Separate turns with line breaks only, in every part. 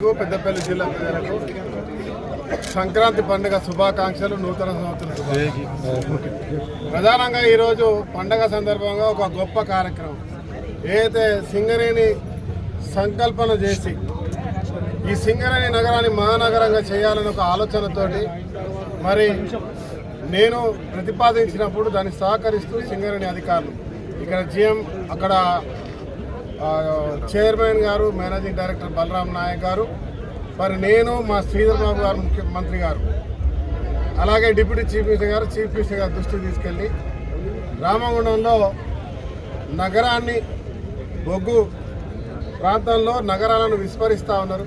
పెద్దపల్లి జిల్లా ప్రజలకు సంక్రాంతి పండుగ శుభాకాంక్షలు నూతన సంవత్సరం ప్రధానంగా ఈరోజు పండగ సందర్భంగా ఒక గొప్ప కార్యక్రమం. ఏదైతే సింగరేణి సంకల్పన చేసి ఈ సింగరేణి నగరాన్ని మహానగరంగా చేయాలని ఒక ఆలోచనతోటి మరి నేను ప్రతిపాదించినప్పుడు దాన్ని సహకరిస్తూ సింగరేణి అధికారులు. ఇక్కడ జిఎం అక్కడ చైర్మన్ గారు మేనేజింగ్ డైరెక్టర్ బలరాం నాయక్ గారు మరి నేను మా శ్రీధర్ బాబు గారు ముఖ్యమంత్రి గారు. అలాగే డిప్యూటీ చీఫ్ మినిస్టర్ గారు చీఫ్ మినిస్టర్ గారు దృష్టికి తీసుకెళ్ళి రామగుండంలో నగరాన్ని బొగ్గు ప్రాంతంలో నగరాలను విస్మరిస్తూ ఉన్నారు.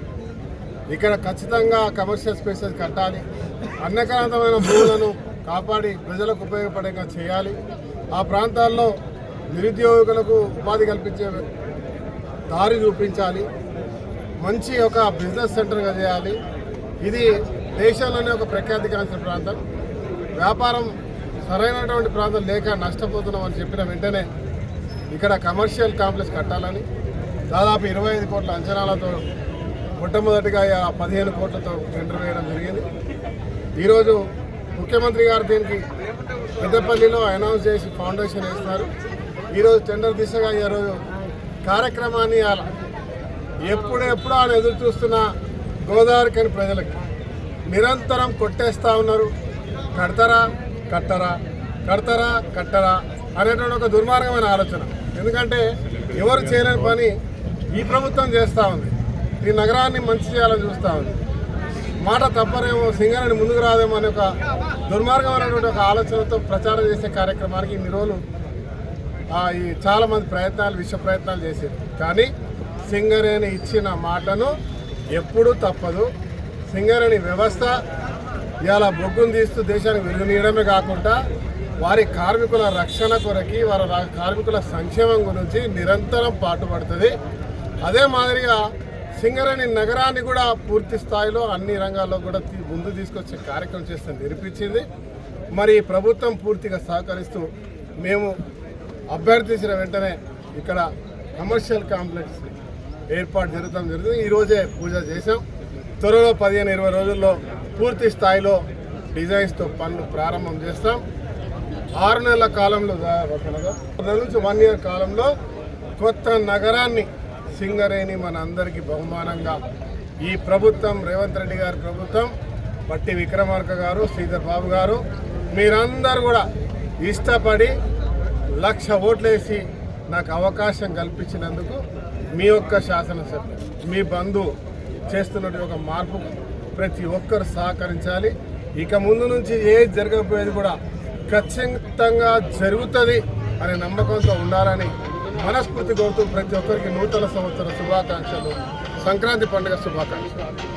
ఇక్కడ ఖచ్చితంగా కమర్షియల్ స్పేసెస్ కట్టాలి. అన్నకరాంతమైన భూములను కాపాడి ప్రజలకు ఉపయోగపడేగా చేయాలి. ఆ ప్రాంతాల్లో నిరుద్యోగులకు ఉపాధి కల్పించే దారి చూపించాలి. మంచి ఒక బిజినెస్ సెంటర్గా చేయాలి. ఇది దేశంలోనే ఒక ప్రఖ్యాతిగాంచిన ప్రాంతం. వ్యాపారం సరైనటువంటి ప్రాంతం లేక నష్టపోతున్నాం అని చెప్పిన వెంటనే ఇక్కడ కమర్షియల్ కాంప్లెక్స్ కట్టాలని దాదాపు ఇరవై ఐదు కోట్ల అంచనాలతో మొట్టమొదటిగా పదిహేను కోట్లతో టెండర్ వేయడం జరిగింది. ఈరోజు ముఖ్యమంత్రి గారు దీనికి పెద్దపల్లిలో అనౌన్స్ చేసి ఫౌండేషన్ వేస్తున్నారు ఈరోజు టెండర్ దిశగా ఈరోజు కార్యక్రమాన్ని అలా ఎప్పుడెప్పుడు ఆయన ఎదురు చూస్తున్న గోదావరి కాని ప్రజలకు నిరంతరం కొట్టేస్తా ఉన్నారు. కడతారా కట్టరా కడతారా కట్టరా అనేటువంటి ఒక దుర్మార్గమైన ఆలోచన. ఎందుకంటే ఎవరు చేయలేని పని ఈ ప్రభుత్వం చేస్తూ ఉంది. ఈ నగరాన్ని మంచి చేయాలని చూస్తూ ఉంది. మాట తప్పరేమో సింగరేణి ముందుకు రాదేమో అనే ఒక దుర్మార్గమైనటువంటి ఒక ఆలోచనతో ప్రచారం చేసే కార్యక్రమానికి ఇన్ని రోజులు ఈ చాలామంది ప్రయత్నాలు విశ్వ ప్రయత్నాలు చేశారు. కానీ సింగరేణి ఇచ్చిన మాటను ఎప్పుడూ తప్పదు. సింగరేణి వ్యవస్థ ఇలా బొగ్గును తీస్తూ దేశానికి వెలుగునీయడమే కాకుండా వారి కార్మికుల రక్షణ కొరకి వారి కార్మికుల సంక్షేమం గురించి నిరంతరం పాటుపడుతుంది. అదే మాదిరిగా సింగరేణి నగరాన్ని కూడా పూర్తి స్థాయిలో అన్ని రంగాల్లో కూడా తీ- ముందు తీసుకొచ్చే కార్యక్రమం చేస్తే నిరూపించింది. మరి ప్రభుత్వం పూర్తిగా సహకరిస్తూ మేము అభ్యర్థించిన వెంటనే ఇక్కడ కమర్షియల్ కాంప్లెక్స్ ఏర్పాటు జరుగుతాం జరుగుతుంది ఈరోజే పూజ చేసాం త్వరలో పదిహేను ఇరవై రోజుల్లో పూర్తి స్థాయిలో డిజైన్స్తో పనులు ప్రారంభం చేస్తాం. ఆరు నెలల కాలంలో నుంచి వన్ ఇయర్ కాలంలో కొత్త నగరాన్ని సింగరేణి మన అందరికీ బహుమానంగా ఈ ప్రభుత్వం రేవంత్ రెడ్డి గారి ప్రభుత్వం బట్టి విక్రమార్క గారు శ్రీధర్ బాబు గారు మీరందరూ కూడా ఇష్టపడి లక్ష ఓట్లేసి నాకు అవకాశం కల్పించినందుకు మీ యొక్క శాసనసభ్యులు మీ బంధువు చేస్తున్నటువంటి ఒక మార్పు ప్రతి ఒక్కరు సహకరించాలి. ఇక ముందు నుంచి ఏది జరగకపోయేది కూడా ఖచ్చితంగా జరుగుతుంది అనే నమ్మకంతో ఉండాలని మనస్ఫూర్తి కోరుతూ ప్రతి ఒక్కరికి నూతన సంవత్సర శుభాకాంక్షలు. సంక్రాంతి పండుగ శుభాకాంక్షలు.